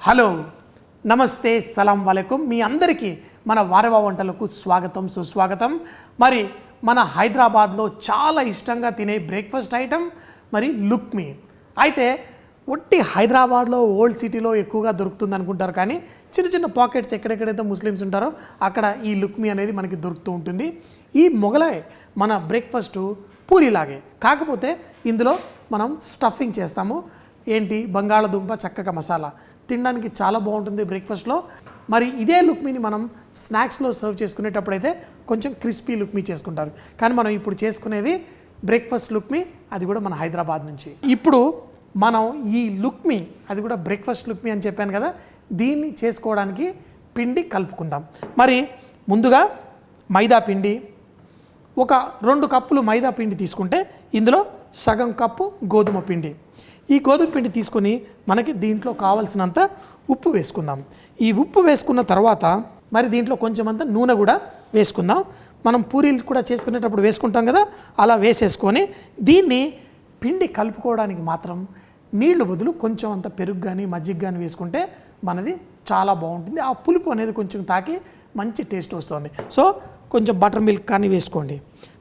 Hello. నమస్తే సలాం వలకం మీ అందరికీ మన వారవ వంటలకు స్వాగతం సుస్వాగతం. మరి మన హైదరాబాద్లో చాలా ఇష్టంగా తినే బ్రేక్ఫాస్ట్ ఐటెం మరి లుక్మీ. అయితే ఒట్టి హైదరాబాద్లో ఓల్డ్ సిటీలో ఎక్కువగా దొరుకుతుంది అనుకుంటారు కానీ చిన్న చిన్న పాకెట్స్ ఎక్కడెక్కడైతే ముస్లిమ్స్ ఉంటారో అక్కడ ఈ లుక్మీ అనేది మనకి దొరుకుతూ ఉంటుంది. ఈ మొగలాయ్ మన బ్రేక్ఫాస్టు పూరిలాగే. కాకపోతే ఇందులో మనం స్టఫింగ్ చేస్తాము. ఏంటి? బంగాళదుంప చక్కగా మసాలా. తినడానికి చాలా బాగుంటుంది బ్రేక్ఫాస్ట్లో. మరి ఇదే లుక్మీని మనం స్నాక్స్లో సర్వ్ చేసుకునేటప్పుడైతే కొంచెం క్రిస్పీ లుక్మీ చేసుకుంటారు. కానీ మనం ఇప్పుడు చేసుకునేది బ్రేక్ఫాస్ట్ లుక్మీ అది కూడా మన హైదరాబాద్ నుంచి. ఇప్పుడు మనం ఈ లుక్మీ అది కూడా బ్రేక్ఫాస్ట్ లుక్మీ అని చెప్పాను కదా దీన్ని చేసుకోవడానికి పిండి కలుపుకుందాం. మరి ముందుగా మైదా పిండి ఒక రెండు కప్పులు మైదా పిండి తీసుకుంటే ఇందులో సగం కప్పు గోధుమ పిండి. ఈ గోధుమ పిండి తీసుకొని మనకి దీంట్లో కావలసినంత ఉప్పు వేసుకుందాం. ఈ ఉప్పు వేసుకున్న తర్వాత మరి దీంట్లో కొంచెం అంత నూనె కూడా వేసుకుందాం. మనం పూరీలు కూడా చేసుకునేటప్పుడు వేసుకుంటాం కదా అలా వేసేసుకొని దీన్ని పిండి కలుపుకోవడానికి మాత్రం నీళ్ళు బదులు కొంచెం అంత పెరుగు కానీ మజ్జిగ కానీ వేసుకుంటే మనది చాలా బాగుంటుంది. ఆ పులుపు అనేది కొంచెం తాకి మంచి టేస్ట్ వస్తుంది. సో కొంచెం బటర్ మిల్క్ కానీ వేసుకోండి.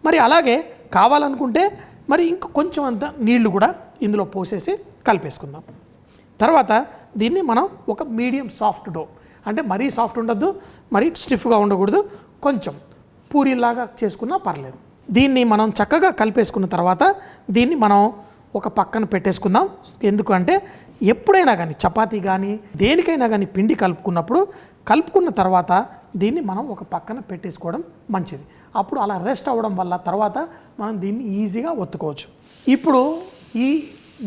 మరి అలాగే కావాలనుకుంటే మరి ఇంక కొంచెం అంత నీళ్ళు కూడా ఇందులో పోసేసి కలిపేసుకుందాం. తర్వాత దీన్ని మనం ఒక మీడియం సాఫ్ట్ డో అంటే మరీ సాఫ్ట్ ఉండొద్దు మరీ స్టిఫ్గా ఉండకూడదు కొంచెం పూరిలాగా చేసుకున్నా పర్లేదు. దీన్ని మనం చక్కగా కలిపేసుకున్న తర్వాత దీన్ని మనం ఒక పక్కన పెట్టేసుకుందాం. ఎందుకంటే ఎప్పుడైనా కానీ చపాతీ కానీ దేనికైనా కానీ పిండి కలుపుకున్నప్పుడు కలుపుకున్న తర్వాత దీన్ని మనం ఒక పక్కన పెట్టేసుకోవడం మంచిది. అప్పుడు అలా రెస్ట్ అవ్వడం వల్ల తర్వాత మనం దీన్ని ఈజీగా ఒత్తుకోవచ్చు. ఇప్పుడు ఈ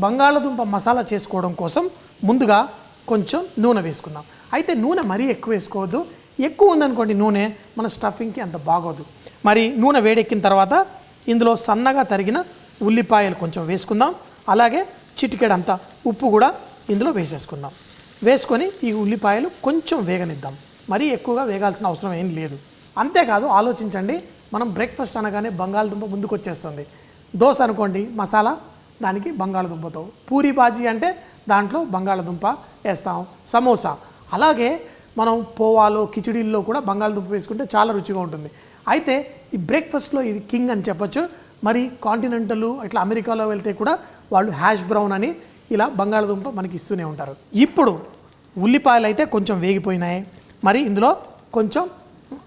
బంగాళదుంప మసాలా చేసుకోవడం కోసం ముందుగా కొంచెం నూనె వేసుకుందాం. అయితే నూనె మరీ ఎక్కువ వేసుకోవద్దు. ఎక్కువ ఉందనుకోండి నూనె మన స్టఫింగ్కి అంత బాగోదు. మరి నూనె వేడెక్కిన తర్వాత ఇందులో సన్నగా తరిగిన ఉల్లిపాయలు కొంచెం వేసుకుందాం. అలాగే చిటికెడంత ఉప్పు కూడా ఇందులో వేసేసుకుందాం. వేసుకొని ఈ ఉల్లిపాయలు కొంచెం వేగనిద్దాం. మరీ ఎక్కువగా వేగాల్సిన అవసరం ఏం లేదు. అంతేకాదు ఆలోచించండి మనం బ్రేక్ఫాస్ట్ అనగానే బంగాళదుంప ముందుకు వచ్చేస్తుంది దోశ అనుకోండి మసాలా దానికి బంగాళదుంపతో. పూరి బాజీ అంటే దాంట్లో బంగాళదుంప వేస్తాం. సమోసా. అలాగే మనం పోవాలో కిచిడీల్లో కూడా బంగాళదుంప వేసుకుంటే చాలా రుచిగా ఉంటుంది. అయితే ఈ బ్రేక్ఫాస్ట్లో ఇది కింగ్ అని చెప్పొచ్చు. మరి కాంటినెంటల్ ఇట్లా అమెరికాలో వెళ్తే కూడా వాళ్ళు హ్యాష్ బ్రౌన్ అని ఇలా బంగాళదుంప మనకి ఇస్తూనే ఉంటారు. ఇప్పుడు ఉల్లిపాయలు అయితే కొంచెం వేగిపోయినాయి. మరి ఇందులో కొంచెం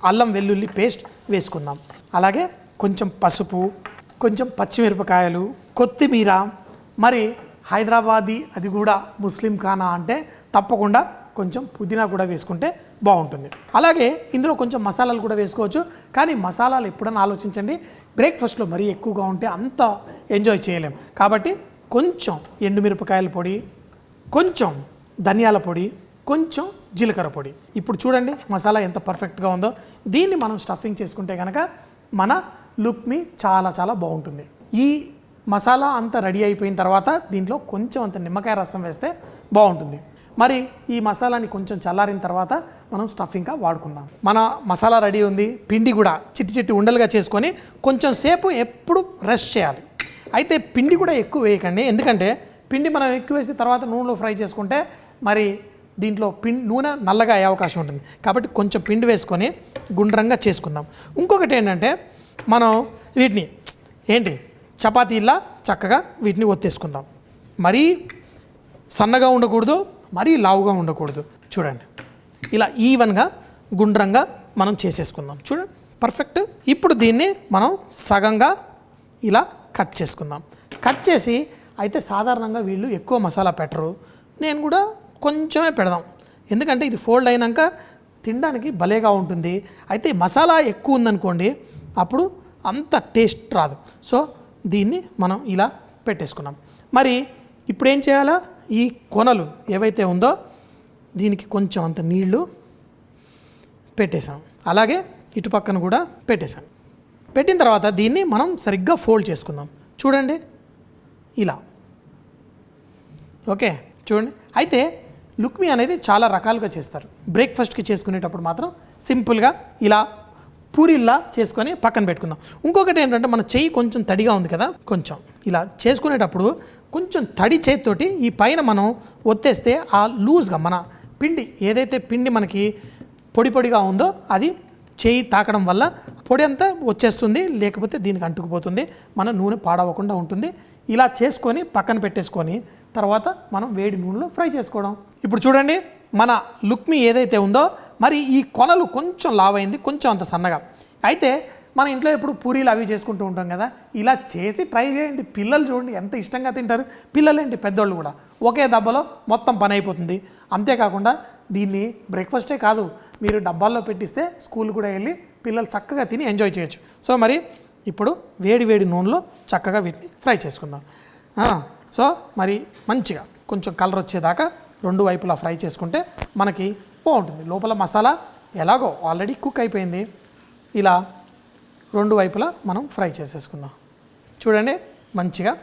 అల్లం వెల్లుల్లి పేస్ట్ వేసుకుందాం. అలాగే కొంచెం పసుపు కొంచెం పచ్చిమిరపకాయలు కొత్తిమీర మరి హైదరాబాదీ అది కూడా ముస్లిం ఖానా అంటే తప్పకుండా కొంచెం పుదీనా కూడా వేసుకుంటే బాగుంటుంది. అలాగే ఇందులో కొంచెం మసాలాలు కూడా వేసుకోవచ్చు. కానీ మసాలాలు ఎప్పుడైనా ఆలోచించండి బ్రేక్ఫాస్ట్లో మరీ ఎక్కువగా ఉంటే అంత ఎంజాయ్ చేయలేం. కాబట్టి కొంచెం ఎండుమిరపకాయల పొడి కొంచెం ధనియాల పొడి కొంచెం జీలకర్ర పొడి. ఇప్పుడు చూడండి మసాలా ఎంత పర్ఫెక్ట్గా ఉందో. దీన్ని మనం స్టఫింగ్ చేసుకుంటే కనుక మన లుక్ మీ చాలా చాలా బాగుంటుంది. ఈ మసాలా అంతా రెడీ అయిపోయిన తర్వాత దీంట్లో కొంచెం అంత నిమ్మకాయ రసం వేస్తే బాగుంటుంది. మరి ఈ మసాలాని కొంచెం చల్లారిన తర్వాత మనం స్టఫింగ్గా వాడుకుందాం. మన మసాలా రెడీ ఉంది. పిండి కూడా చిట్టి చిట్టి ఉండలుగా చేసుకొని కొంచెం సేపు ఎప్పుడు రెస్ట్ చేయాలి. అయితే పిండి కూడా ఎక్కువ వేయకండి. ఎందుకంటే పిండి మనం ఎక్కువ వేసిన తర్వాత నూనెలో ఫ్రై చేసుకుంటే మరి దీంట్లో పిం నూనె నల్లగా అయ్యే అవకాశం ఉంటుంది. కాబట్టి కొంచెం పిండి వేసుకొని గుండ్రంగా చేసుకుందాం. ఇంకొకటి ఏంటంటే మనం వీటిని ఏంటి? చపాతీలా చక్కగా వీటిని ఒత్తేసుకుందాం. మరీ సన్నగా ఉండకూడదు మరీ లావుగా ఉండకూడదు. చూడండి. ఇలా ఈవెన్గా గుండ్రంగా మనం చేసేసుకుందాం. చూడండి. పర్ఫెక్ట్. ఇప్పుడు దీన్ని మనం సగంగా ఇలా కట్ చేసుకుందాం. కట్ చేసి అయితే సాధారణంగా వీళ్ళు ఎక్కువ మసాలా పెట్టరు. నేను కూడా కొంచెమే పెడదాం. ఎందుకంటే ఇది ఫోల్డ్ అయినాక తినడానికి భలేగా ఉంటుంది. అయితే మసాలా ఎక్కువ ఉందనుకోండి అప్పుడు అంత టేస్ట్ రాదు. సో దీన్ని మనం ఇలా పెట్టేసుకున్నాం. మరి ఇప్పుడు ఏం చేయాలా? ఈ కొనలు ఏవైతే ఉందో దీనికి కొంచెం అంత నీళ్ళు పెట్టేశాం. అలాగే ఇటుపక్కన కూడా పెట్టేశాం. పెట్టిన తర్వాత దీన్ని మనం సరిగ్గా ఫోల్డ్ చేసుకుందాం. చూడండి. ఇలా. ఓకే. చూడండి. అయితే లుక్మీ అనేది చాలా రకాలుగా చేస్తారు. బ్రేక్ఫాస్ట్కి చేసుకునేటప్పుడు మాత్రం సింపుల్గా ఇలా పూరిల్లా చేసుకొని పక్కన పెట్టుకుందాం. ఇంకొకటి ఏంటంటే మన చెయ్యి కొంచెం తడిగా ఉంది కదా కొంచెం. ఇలా చేసుకునేటప్పుడు కొంచెం తడి చేతితోటి ఈ పైన మనం ఒత్తేస్తే ఆ లూజ్గా మన పిండి ఏదైతే పిండి మనకి పొడి పొడిగా ఉందో అది చేయి తాకడం వల్ల పొడి అంతా వచ్చేస్తుంది లేకపోతే దీనికి అంటుకుపోతుంది మన నూనె పాడవకుండా ఉంటుంది. ఇలా చేసుకొని పక్కన పెట్టేసుకొని తర్వాత మనం వేడి నూనెలో ఫ్రై చేసుకోవడం. ఇప్పుడు చూడండి మన లుక్మి ఏదైతే ఉందో మరి ఈ కొనలు కొంచెం లావైంది కొంచెం అంత సన్నగా. అయితే మన ఇంట్లో ఎప్పుడు పూరీలు అవి చేసుకుంటూ ఉంటాం కదా ఇలా చేసి ట్రై చేయండి. పిల్లలు చూడండి ఎంత ఇష్టంగా తింటారు. పిల్లలేంటి? పెద్దోళ్ళు కూడా. ఒకే దెబ్బలో మొత్తం పని అయిపోతుంది. అంతేకాకుండా దీన్ని బ్రేక్ఫాస్టే కాదు మీరు డబ్బాల్లో పెట్టిస్తే స్కూల్ కూడా వెళ్ళి పిల్లలు చక్కగా తిని ఎంజాయ్ చేయొచ్చు. సో మరి ఇప్పుడు వేడి వేడి నూనెలో చక్కగా వీటిని ఫ్రై చేసుకుందాం. సో మరి మంచిగా కొంచెం కలర్ వచ్చేదాకా రెండు వైపులా ఫ్రై చేసుకుంటే మనకి బాగుంటుంది. లోపల మసాలా ఎలాగో ఆల్రెడీ కుక్ అయిపోయింది. ఇలా రెండు వైపులా మనం ఫ్రై చేసేసుకుందాం. చూడండి మంచిగా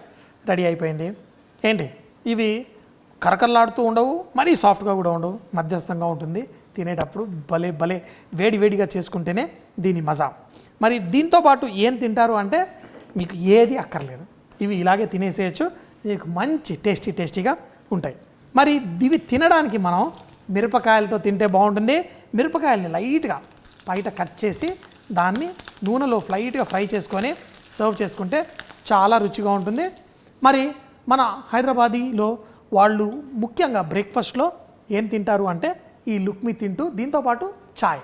రెడీ అయిపోయింది. ఏంటి? ఇవి కరకరలాడుతూ ఉండవు మరీ సాఫ్ట్గా కూడా ఉండవు మధ్యస్థంగా ఉంటుంది. తినేటప్పుడు భలే భలే వేడి వేడిగా చేసుకుంటేనే దీని మజా. మరి దీంతో పాటు ఏం తింటారు అంటే మీకు ఏది అక్కర్లేదు. ఇవి ఇలాగే తినేసేయచ్చు మీకు మంచి టేస్టీ టేస్టీగా ఉంటాయి. మరి ఇవి తినడానికి మనం మిరపకాయలతో తింటే బాగుంటుంది. మిరపకాయల్ని లైట్గా బయట కట్ చేసి దాన్ని నూనెలో ఫ్లైట్గా ఫ్రై చేసుకొని సర్వ్ చేసుకుంటే చాలా రుచిగా ఉంటుంది. మరి మన హైదరాబాదీలో వాళ్ళు ముఖ్యంగా బ్రేక్ఫాస్ట్లో ఏం తింటారు అంటే ఈ లుక్మి తింటూ దీంతోపాటు ఛాయ్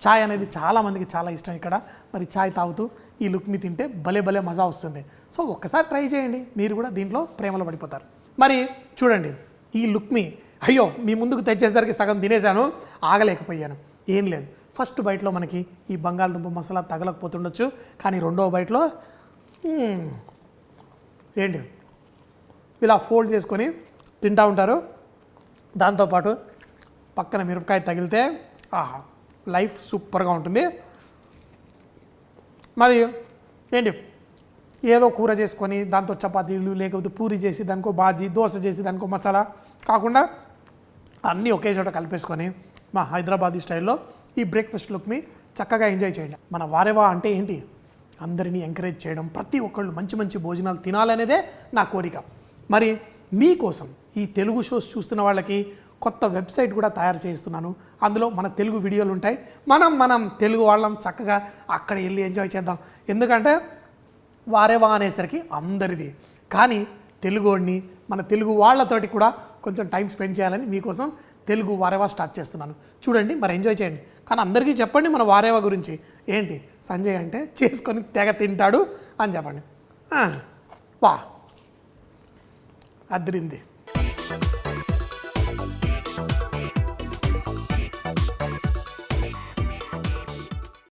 ఛాయ్ అనేది చాలామందికి చాలా ఇష్టం ఇక్కడ. మరి ఛాయ్ తాగుతూ ఈ లుక్మి తింటే భలే భలే మజా వస్తుంది. సో ఒక్కసారి ట్రై చేయండి. మీరు కూడా దీంట్లో ప్రేమలో పడిపోతారు. మరి చూడండి. ఈ లుక్మి అయ్యో మీ ముందుకు తెచ్చేసరికి సగం తినేశాను ఆగలేకపోయాను. ఏం లేదు. ఫస్ట్ బయటలో మనకి ఈ బంగాళదుంప మసాలా తగలకపోతుండొచ్చు కానీ రెండవ బయటలో ఏంటి? ఇలా ఫోల్డ్ చేసుకొని తింటూ ఉంటారు. దాంతోపాటు పక్కన మిరపకాయ తగిలితే ఆహా లైఫ్ సూపర్గా ఉంటుంది. మరియు ఏంటి? ఏదో కూర చేసుకొని దాంతో చపాతీలు లేకపోతే పూరి చేసి దానికో బాజీ దోశ చేసి దానికో మసాలా కాకుండా అన్నీ ఒకే చోట కలిపేసుకొని మా హైదరాబాదీ స్టైల్లో ఈ బ్రేక్ఫాస్ట్ లుక్ని చక్కగా ఎంజాయ్ చేయండి. మన వారేవా అంటే ఏంటి? అందరినీ ఎంకరేజ్ చేయడం ప్రతి ఒక్కళ్ళు మంచి మంచి భోజనాలు తినాలనేదే నా కోరిక. మరి మీకోసం ఈ తెలుగు షోస్ చూస్తున్న వాళ్ళకి కొత్త వెబ్సైట్ కూడా తయారు చేస్తున్నాను అందులో మన తెలుగు వీడియోలు ఉంటాయి. మనం మనం తెలుగు వాళ్ళం చక్కగా అక్కడ వెళ్ళి ఎంజాయ్ చేద్దాం. ఎందుకంటే వారేవా అనేసరికి అందరిది. కానీ తెలుగుని మన తెలుగు వాళ్ళతోటి కూడా కొంచెం టైం స్పెండ్ చేయాలని మీకోసం తెలుగు వారేవా స్టార్ట్ చేస్తున్నాను. చూడండి మరి ఎంజాయ్ చేయండి. కానీ అందరికీ చెప్పండి మన వారేవా గురించి. ఏంటి? సంజయ్ అంటే చేసుకొని తెగ తింటాడు అని చెప్పండి. వా. అదిరింది.